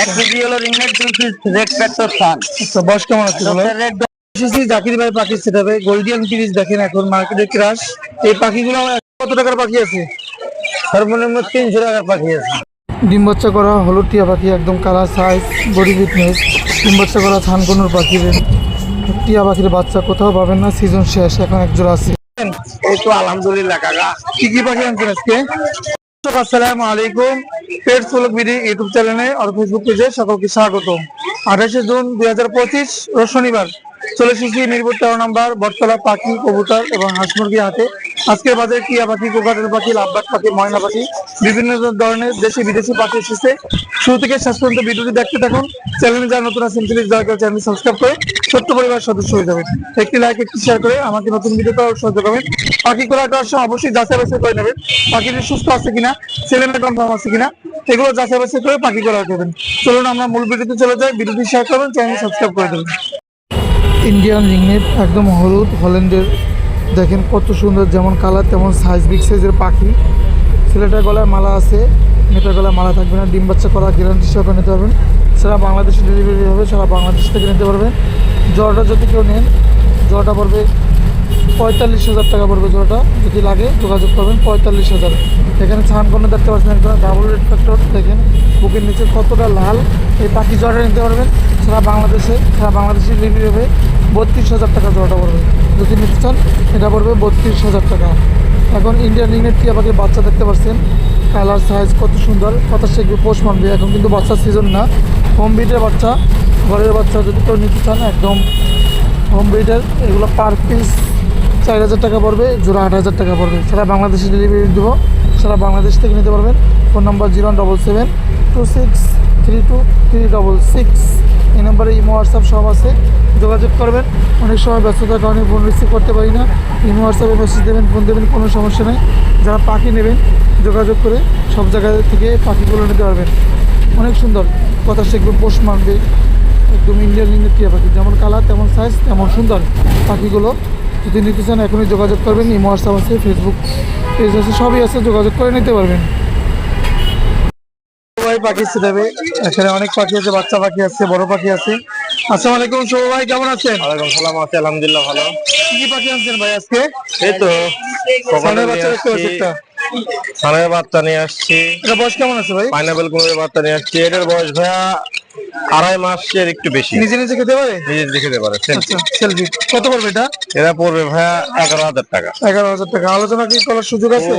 এক কেজি হলো রিংনেট দুই পিস রেড ফ্যাক্টর সান বয়স কেমন আছে বলো? এসেছি জাকির ভাই পাখি সেটাবে গোল্ডিয়ান দেখেন এখন মার্কেটে ক্রাশ এই পাখিগুলো কত টাকার পাখি আছে? সর্বনিম্ন তিনশো টাকার পাখি আছে। ডিম বাচ্চা করা হলুদ টিয়া পাখি একদম কালার সাইজ বডি ফিটনেস ডিম বাচ্চা করা থানকনুর পাখি টিয়া পাখির বাচ্চা কোথাও পাবেন না সিজন শেষ এখন এক জোড়া আছে। এই তো আলহামদুলিল্লাহ কাকা। কি কি পাখি আনছেন আজকে? আসসালামু আলাইকুম। পেটস ফলক বিডি ইউটিউব চ্যানেলে আর ফেসবুক পেজে সকলকে স্বাগত। আঠাশে জুন দুই হাজার পঁচিশ শনিবার, চলে এসেছি মিরপুর তেরো নম্বর বটতলা পাখি, কবুতর এবং হাঁস মুরগি হাতে আজকের বাজারে টিয়া পাখি কোকাটের পাখি লাভবাট পাখি, ময়না পাখি বিভিন্ন ধরনের দেশি বিদেশি পাখি এসেছে। শুরু থেকে শেষ পর্যন্ত ভিডিওটি দেখতে থাকুন। চ্যানেলে যারা নতুন আছেন প্লিজ দয়া করে চ্যানেল সাবস্ক্রাইব করে ছোট্ট পরিবার সদস্য হয়ে যাবেন। একটি লাইক একটি শেয়ার করে আমাকে নতুন ভিডিও করার সহযোগ করবেন পাখি করার সময় অবশ্যই যাচাই বাছাই করে নেবেন। পাখিটি সুস্থ আছে কিনা, ছেলে মেয়ে কনফার্ম আছে কিনা, এগুলো যাচাই বাছাই করে পাখি করা করবেন চলুন আমরা মূল ভিডিওতে চলে যাই। ভিডিওটি শেয়ার করবেন চ্যানেল সাবস্ক্রাইব করে দেবেন। ইন্ডিয়ান রিংনেট একদম হলুদ হল্যান্ডের দেখেন কত সুন্দর, যেমন কালার তেমন সাইজ বিগ সাইজের পাখি। ছেলেটার গলায় মালা আছে, মেয়েটার গলায় মালা থাকবে না, ডিম বাচ্চা করা গ্যারান্টি সহকারে নিতে পারবেন। সারা বাংলাদেশে ডেলিভারি হবে, সারা বাংলাদেশ থেকে নিতে পারবেন জলটা যদি কেউ নেন, জলটা পড়বে পঁয়তাল্লিশ হাজার টাকা পড়বে জলটা, যদি লাগে যোগাযোগ করবেন, পঁয়তাল্লিশ হাজার। এখানে ছান কোনো দেখতে পাচ্ছেন একটা ডাবল রেড ফ্যাক্টর দেখেন, বুকের নিচে কতটা লাল, এই পাখি জলটা নিতে পারবেন। সারা বাংলাদেশে সারা বাংলাদেশে ডেলিভারি হবে, বত্রিশ হাজার টাকা জলটা পড়বে। যদি নিতে চান, এটা পড়বে বত্রিশ হাজার টাকা। এখন ইন্ডিয়ান রিংনেট টিয়া পাখির বাচ্চা দেখতে পাচ্ছেন? কালার সাইজ কত সুন্দর। কথা সেগুলো পোষ মানবে। এখন কিন্তু বাচ্চার সিজন না। হোম ব্রিডের বাচ্চা। ঘরের বাচ্চা যদি কেউ নিতে চান, একদম হোম ব্রিডের এগুলো পার পিস চার হাজার টাকা পড়বে, জোড়া আট হাজার টাকা পড়বে। সারা বাংলাদেশে ডেলিভারি দেবো। সারা বাংলাদেশ থেকে নিতে পারবেন। Phone number zero double seven two six three two three double six এই নাম্বারে ইমো, হোয়াটসঅ্যাপ সব আছে। যোগাযোগ করবেন। অনেক সময় ব্যস্ততার কারণে ফোন রিসিভ করতে পারি না। ইমো, হোয়াটসঅ্যাপে মেসেজ দেবেন ফোন দেবেন, কোনো সমস্যা নেই। যারা পাখি নেবেন, যোগাযোগ করে সব জায়গা থেকে পাখিগুলো নিতে পারবেন। অনেক সুন্দর। কথা শিখবে, পোষ মানবে। একদম ইন্ডিয়ান ইন্ডিয়ান টিয়া পাখি। যেমন কালার তেমন সাইজ তেমন সুন্দর। পাখিগুলো যদি নিতে চান, এখনই যোগাযোগ করবেন। ইমো, হোয়াটসঅ্যাপ আছে ফেসবুক পেজ আছে, সবই আছে, যোগাযোগ করে নিতে পারবেন। পাখি ছিটাবে এখানে অনেক পাখি আছে বাচ্চা পাখি আছে বড় পাখি আছে। আসসালামু আলাইকুম শুভ ভাই কেমন আছেন? ওয়ালাইকুম সালাম আছি আলহামদুলিল্লাহ ভালো। কি কি পাখি আনছেন ভাই আজকে? এই তো বাচ্চা দেখতে একটা। সানের বাচ্চা নিয়ে আসছি। এটা বয়স কেমন আছে ভাই? পাইনাপেল কুমিরের বাচ্চা নিয়ে আসছি। এটার বয়স ভাইয়া আড়াই মাসের একটু বেশি। নিজে নিজে খেতে পারে? নিজে দেখে দিতে পারে আচ্ছা সেলফি কত পড়বে এটা? এরা পড়বে ভাইয়া এগারো হাজার টাকা। এগারো হাজার টাকা। আলোচনা কি করার সুযোগ আছে?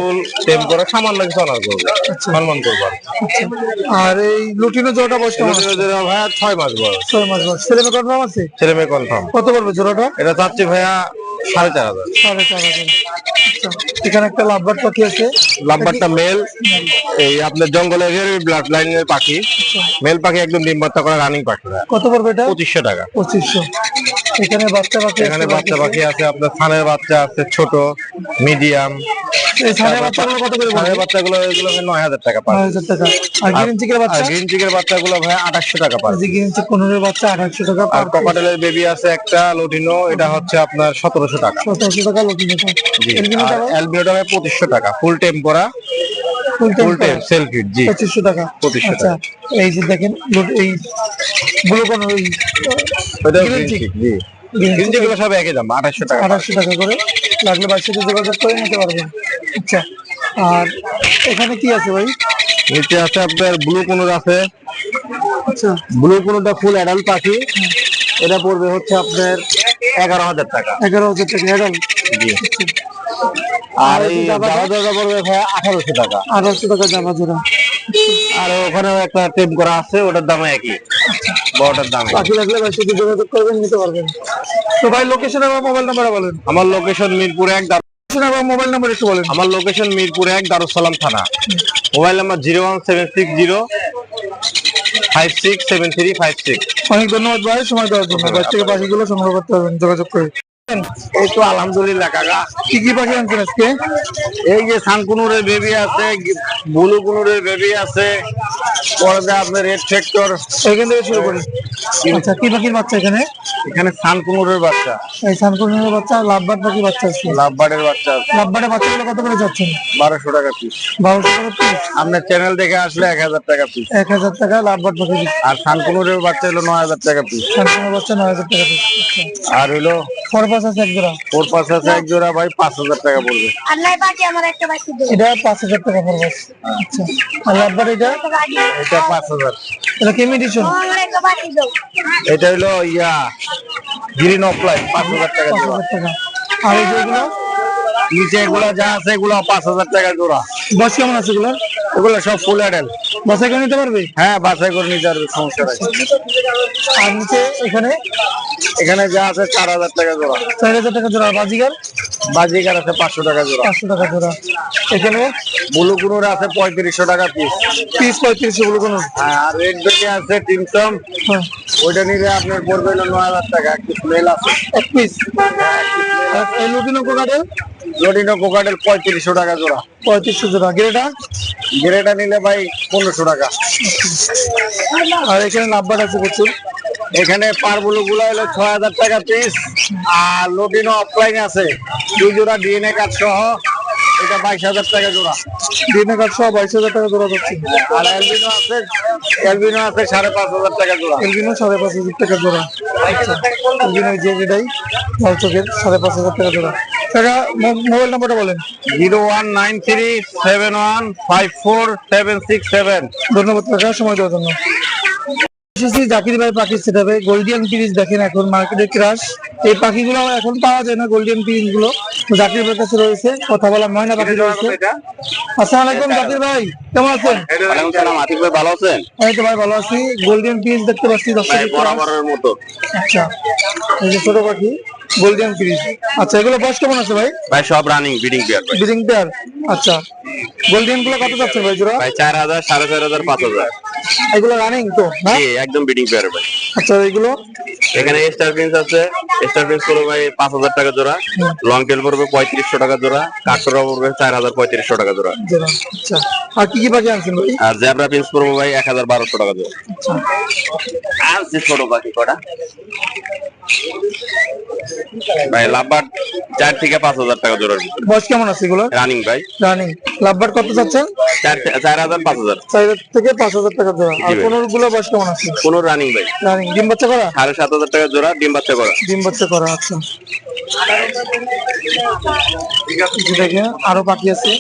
টেম করে সামান্য কিছু অনার করবে। সম্মান করব আর এই লুটিনো জোড়াটা বয়স? ভাইয়া ছয় মাস বয়স। ছয় মাস বয়স। ছেলে মেয়ে কনফার্ম আছে? ছেলে মেয়ে কনফার্ম কত পড়বে জোড়াটা? এটা চাচ্ছি ভাইয়া সাড়ে চার হাজার। সাড়ে চার হাজার। আচ্ছা এখানে একটা লাভবার পাখি আছে। লাভবারটা মেল এই আপনার জঙ্গলের ব্লাড লাইনের পাখি মেল পাখি একদম ডিম বাচ্চা করা রানিং পাখি। কত পড়বে এটা? পঁচিশশো টাকা। পঁচিশশো। এখানে বাচ্চা পাখি এখানে বাচ্চা পাখি আছে আপনার থানের বাচ্চা আছে ছোট মিডিয়াম ছানের বাচ্চাগুলো কত করে থানের বাচ্চাগুলো এগুলো নয় হাজার টাকা পার। নয় হাজার টাকা। আর গ্রিন চিকের বাচ্চা? গ্রিন চিকের বাচ্চাগুলো ভাই টাকা পার। যে গ্রিন চিক পনেরো বাচ্চা টাকা আর ককাটেলের বেবি আছে একটা লোটিনো এটা হচ্ছে আপনার সতেরোশো টাকা। সতেরোশো টাকা লটিনো জি আর অ্যালবিনোটা ভাই? পঁচিশশো টাকা ফুল টেম্পোরা ফুল জি। টাকা। 2500 আচ্ছা এই যে দেখেন এই গুলো কোন ওই ওটা green গ্রিন chick। চিক জি। গ্রিন chick সব একই দাম আঠাশশো টাকা টাকা করে। লাগলে বাড়ির সাথে যোগাযোগ করে নিতে পারবেন। আচ্ছা আর এখানে কি আছে ভাই? নিচে আছে আপনার ব্লু কোনোর আছে। আচ্ছা। ব্লু কোনোটা ফুল অ্যাডাল্ট পাখি। এটা পড়বে হচ্ছে আপনার এগারো হাজার টাকা। এগারো হাজার টাকা জি। আর এই জামা জোড়া পড়বে আঠারোশো টাকা। আঠারোশো টাকা জামা জোড়া। আর ওখানেও একটা টেম করা আছে ওটার দাম একই। বড়টার দাম বাকি লাগলে বাড়ির সাথে যোগাযোগ করবেন নিতে পারবেন। তো ভাই লোকেশন এবং মোবাইল নাম্বার বলেন। আমার লোকেশন মিরপুর এক দারু- লোকেশন এবং মোবাইল নাম্বার একটু বলেন। আমার লোকেশন মিরপুর এক দারুসালাম থানা। Mobile number zero one seven six zero five six seven three five six অনেক ধন্যবাদ ভাই সময় দেওয়ার জন্য। বাড়ি থেকে পাখিগুলো সংগ্রহ করতে পারবেন যোগাযোগ করে। এই তো আলহামদুলিল্লাহ কাকা। কি কি পাখি আনছেন আজকে? এই যে সানকুনুরের বেবি আছে ব্লু কুনুরের বেবি আছে পরে আপনার রেড ফ্যাক্টর এখান থেকে শুরু করি। আচ্ছা কি পাখির বাচ্চা এখানে? এখানে সানকুনুরের বাচ্চা। এই সানকুনের বাচ্চা লাভবার্ড পাখি বাচ্চা আছে? লাভবার্ডের বাচ্চা আছে। লাভবার্ডের বাচ্চাগুলো কত করে যাচ্ছেন বারোশো টাকা পিস বারোশো টাকা পিস আপনার চ্যানেল দেখে আসলে এক হাজার টাকা পিস এক হাজার টাকা লাভবার্ড পাখি আর সানকুনুরের বাচ্চা হলো নয় হাজার টাকা পিস বাচ্চা নয় হাজার টাকা পিস আর হলো আছে এক জোড়া। ওর পাশে আছে এক জোড়া ভাই পাঁচ হাজার টাকা পড়বে। আর নাই বাকি আমার একটা বাকি দেবো এটা পাঁচ হাজার টাকা আচ্ছা। এটা? এটা পাঁচ হাজার। এটা কেমি এডিশন আমার একটা বাকি দেবো এটা হলো ইয়া গ্রিন পাঁচ হাজার টাকা জোড়া। আর এই যেগুলো নিচে এগুলো যা আছে এগুলো পাঁচ হাজার টাকা জোড়া। বয়স কেমন আছে এগুলো এগুলো সব ফুল অ্যাডেল বাসায় করে নিতে পারবে? হ্যাঁ বাছাই করে নিতে পারবে সমস্যা নাই। আর নিচে এখানে? এখানে যা আছে চার হাজার টাকা জোড়া। চার হাজার টাকা জোড়া। বাজিগার? বাজিকার আছে পাঁচশো টাকা জোড়া। পাঁচশো টাকা জোড়া। এখানে? ব্লু কুনুর আছে পঁয়ত্রিশশো টাকা পিস পিস পঁয়ত্রিশশো গুলো কোনো আর রেড বেটি আছে টিমটম হ্যাঁ। ওইটা নিলে আপনার পড়বে হলো নয় হাজার টাকা। একটু স্মেল আছে। এক পিস এই লুটিনো কোকাটের লটিনো কোকাটেল পঁয়ত্রিশশো টাকা জোড়া। পঁয়ত্রিশশো জোড়া। গ্রেটা গ্রেটা নিলে ভাই পনেরোশো টাকা। আর এখানে লাভবার আছে প্রচুর। এখানে পারবুলু গুলো হলো ছয় হাজার টাকা পিস আর লটিনো অফলাইন আছে। দুই জোড়া ডিএনএ কার্ড সহ এটা বাইশ হাজার টাকা জোড়া। দিনে কাঠ সহ বাইশ হাজার টাকা জোড়া যাচ্ছে। আর অ্যালবিনো আছে অ্যালবিনো আছে সাড়ে পাঁচ হাজার টাকা জোড়া। এলবিনো সাড়ে পাঁচ হাজার টাকা জোড়া। এলবিনো যে যেটাই লাল চোখের সাড়ে পাঁচ হাজার টাকা জোড়া। টাকা মোবাইল নাম্বারটা বলেন। Zero one nine three seven one five four seven six seven. ধন্যবাদ কাকা সময় দেওয়ার জন্য। এসেছি জাকির ভাই পাখি সেটাবে গোল্ডিয়ান পিরিজ দেখেন এখন মার্কেটে ক্রাশ এই পাখিগুলো এখন পাওয়া যায় না গোল্ডিয়ান পিরিজগুলো। জাকির ভাইয়ের কাছে রয়েছে কথা বলা ময়না পাখি রয়েছে। আসসালামু আলাইকুম জাকির ভাই কেমন আছেন? আতিক ভাই ভালো আছেন? এই তো ভাই ভালো আছি। গোল্ডিয়ান পিরিজ দেখতে পাচ্ছি দর্শক বরাবরের মতো। আচ্ছা এই যে ছোট পাখি। গোল্ডিয়ান পিরিজ আচ্ছা এগুলো বয়স কেমন আছে ভাই? ভাই সব running breeding pair breeding pair আচ্ছা। গোল্ডিয়ানগুলো কত যাচ্ছে ভাই জোড়া? ভাই চার হাজার সাড়ে চার হাজার পাঁচ হাজার। এগুলো রানিং তো না? জি একদম বিডিং পেয়ার ভাই। আচ্ছা এগুলো? এখানে স্টার প্রিন্স আছে। স্টার প্রিন্স পড়বে ভাই পাঁচ হাজার টাকা জোড়া। লং টেল পড়বে পঁয়ত্রিশশো টাকা জোড়া। কাঠরা পড়বে চার হাজার পঁয়ত্রিশশো টাকা জোড়া। আচ্ছা। আর কি কি পাখি আনছেন ভাই? আর জেব্রা প্রিন্স পড়বে ভাই এক হাজার বারোশো টাকা জোড়া। আচ্ছা। আনছি ছোট পাখি কটা? ভাই লাভবার চার থেকে পাঁচ হাজার টাকা জোড়ার বয়স কেমন আছে এগুলো রানিং ভাই। রানিং। লাভবার কত চাচ্ছেন? চার হাজার পাঁচ হাজার। চার থেকে পাঁচ হাজার টাকা জোড়া। আর পনেরো গুলো বয়স কেমন আছে? পনেরো রানিং ভাই। রানিং। ডিম বাচ্চা করা? সাড়ে সাত হাজার টাকা জোড়া ডিম বাচ্চা করা। ডিম বাচ্চা করা আচ্ছা। কিছু দেখে আরও পাখি আছে।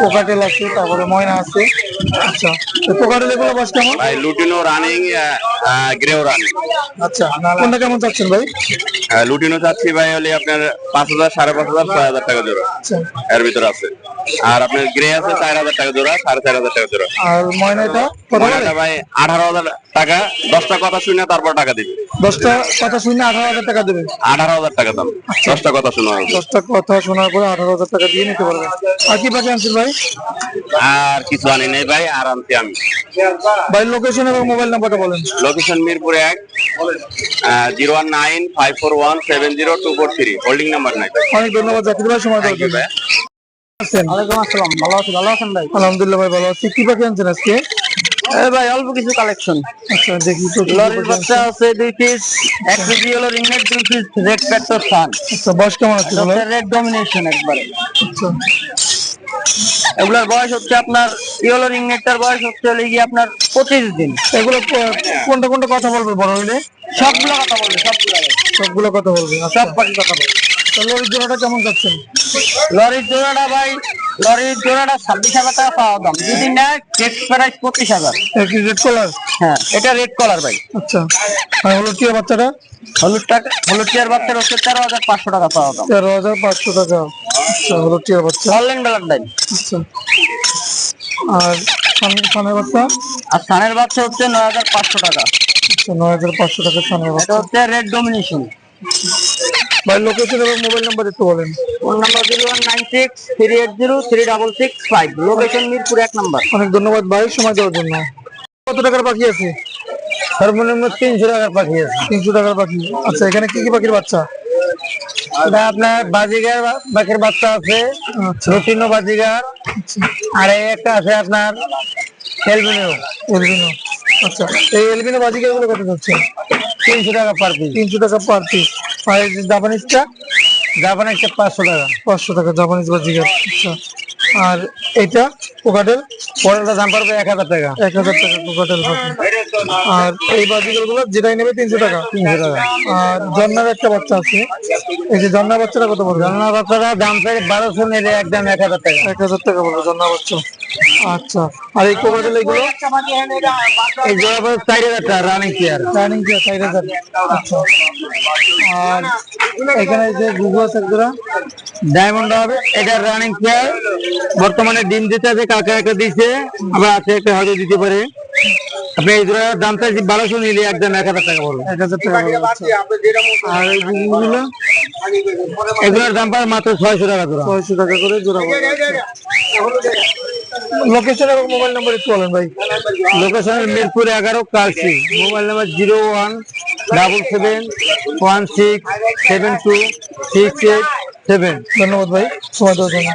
পোকাটেল আছে তারপরে ময়না আছে। আচ্ছা পোকাটেল এগুলো বয়স কেমন? ভাই লুটিনো রানিং গ্রেও রানিং আচ্ছা কোনটা কেমন চাচ্ছেন ভাই? লুটিনো চাচ্ছি ভাই হলে আপনার পাঁচ হাজার সাড়ে পাঁচ হাজার ছয় হাজার টাকা জোড়া। আচ্ছা। এর ভিতরে আছে। আর আপনার গ্রে আছে চার হাজার টাকা জোড়া সাড়ে চার হাজার টাকা জোড়া। আর ময়না এটা কত বলে ময়নাটা ভাই আঠারো হাজার টাকা দশটা কথা শুনে তারপর টাকা দিবে। দশটা কথা শুনে আঠারো হাজার টাকা দেবে? আঠারো হাজার টাকা দাম দশটা কথা শোনা দশটা কথা শোনার পরে আঠারো হাজার টাকা দিয়ে নিতে পারবেন আর কি পাখি আনছেন ভাই? আর কিছু আনি নেই ভাই আর আনছি আমি। ভাই লোকেশন এবং মোবাইল নাম্বারটা বলেন। লোকেশন মিরপুর এক zero one nine five four one seven zero two four three. Holding number নাই। অনেক ধন্যবাদ জাকির ভাই সময় দেওয়ার জন্য। আলহামদুলিল্লাহ ভাই ভালো আছি। কি পাখি আনছেন আজকে? ভাই অল্প কিছু কালেকশন আচ্ছা দেখি তো কি কি লরির বাচ্চা আছে দুই পিস এক কেজি হলো রিংনেট দুই পিস রেড ফ্যাক্টর ফান আচ্ছা বয়স কেমন আছে এগুলো রেড ডমিনেশন একবারে। আচ্ছা। এগুলোর বয়স হচ্ছে আপনার ইয়েলো রিংনেটটার বয়স হচ্ছে হলে গিয়ে আপনার পঁচিশ দিন। এগুলো কোনটা কোনটা কথা বলবে বড় হইলে? সবগুলো কথা বলবে সবগুলো। সবগুলো কথা বলবে সব পাখি কথা বলবে। লরির জোড়াটা কেমন যাচ্ছেন লরির জোড়াটা ভাই লরির জোড়াটা ছাব্বিশ হাজার টাকা পাওয়া দাম। যদি নেয় ফিক্স প্রাইস পঁচিশ হাজার। রেড কালার হ্যাঁ এটা রেড কলার ভাই। আচ্ছা। আর টিয়া বাচ্চাটা? হলুদ টাকা হলুদ টিয়ার বাচ্চার হচ্ছে তেরো হাজার পাঁচশো টাকা পাওয়া দাম। তেরো হাজার পাঁচশো টাকা। আচ্ছা হলো টিয়া বাচ্চা? অনলাইন বেলার দেন আচ্ছা। আর সান- সানের বাচ্চা? আর সানের বাচ্চা হচ্ছে নয় হাজার পাঁচশো টাকা। আচ্ছা নয় হাজার পাঁচশো টাকা সানের বাচ্চা। হচ্ছে রেড ডমিনেশন ভাই লোকেশন এবং মোবাইল নাম্বার একটু বলেন। Phone number zero one nine six three eight zero three double six five location Mirpur এক নাম্বার। অনেক ধন্যবাদ ভাই সময় দেওয়ার জন্য। কত টাকার পাখি আছে? সর্বনিম্ন তিনশো টাকার পাখি আছে। তিনশো টাকার পাখি। আচ্ছা এখানে কি কি পাখির বাচ্চা? এটা আপনার বাজিগার বাকের বাচ্চা আছে। আচ্ছা। বাজিগার। আর এই একটা আছে আপনার এলবিনিও এলবিনো। আচ্ছা এই এলবিনো বাজিকারগুলো কত যাচ্ছে? তিনশো টাকা পার পিস। তিনশো টাকা পার পিস। জাপানিজটা জাপান একটা পাঁচশো টাকা। পাঁচশো টাকা জাপানিজ বাজিকার আচ্ছা। আর এটা কোকাটেল পরেরটা দাম পড়বে এক হাজার টাকা। এক হাজার টাকা কোকাটেল আর এই বাজিকারগুলো যেটাই নেবে তিনশো টাকা। তিনশো টাকা। আর জন্নার একটা বাচ্চা আছে। এই যে জন্না বাচ্চাটা কত পড়বে? জন্না বাচ্চাটা দাম চাই বারোশো নিলে একদম এক হাজার টাকা। এক হাজার টাকা পড়বে জন্না বাচ্চা। আচ্ছা। আর এই কোকাটেল এগুলো? এই জোড়া পড়বে চার হাজার টাকা রানিং চেয়ার রানিং চেয়ার চার হাজার আচ্ছা। আর এখানে যে গুগল আছে জোড়া ডায়মন্ড হবে এটা রানিং চেয়ার বর্তমানে ডিম দিতে আছে কাকা একটা দিছে আবার আছে একটা হয়তো দিতে পারে। আপনি এই জোড়ার দাম চাইছি বারোশো নিলে একদম এক হাজার টাকা পড়বে এক হাজার টাকা আচ্ছা। আর এই গুগলগুলো এগুলোর দাম পাবে মাত্র ছয়শো টাকা জোড়া ছয়শো টাকা করে জোড়া লোকেশন এবং মোবাইল নাম্বার একটু বলেন ভাই। লোকেশন মিরপুর এগারো Kalshi. Mobile number zero one double seven one six seven two six eight seven. ধন্যবাদ ভাই। সময় দেওয়ার জন্য।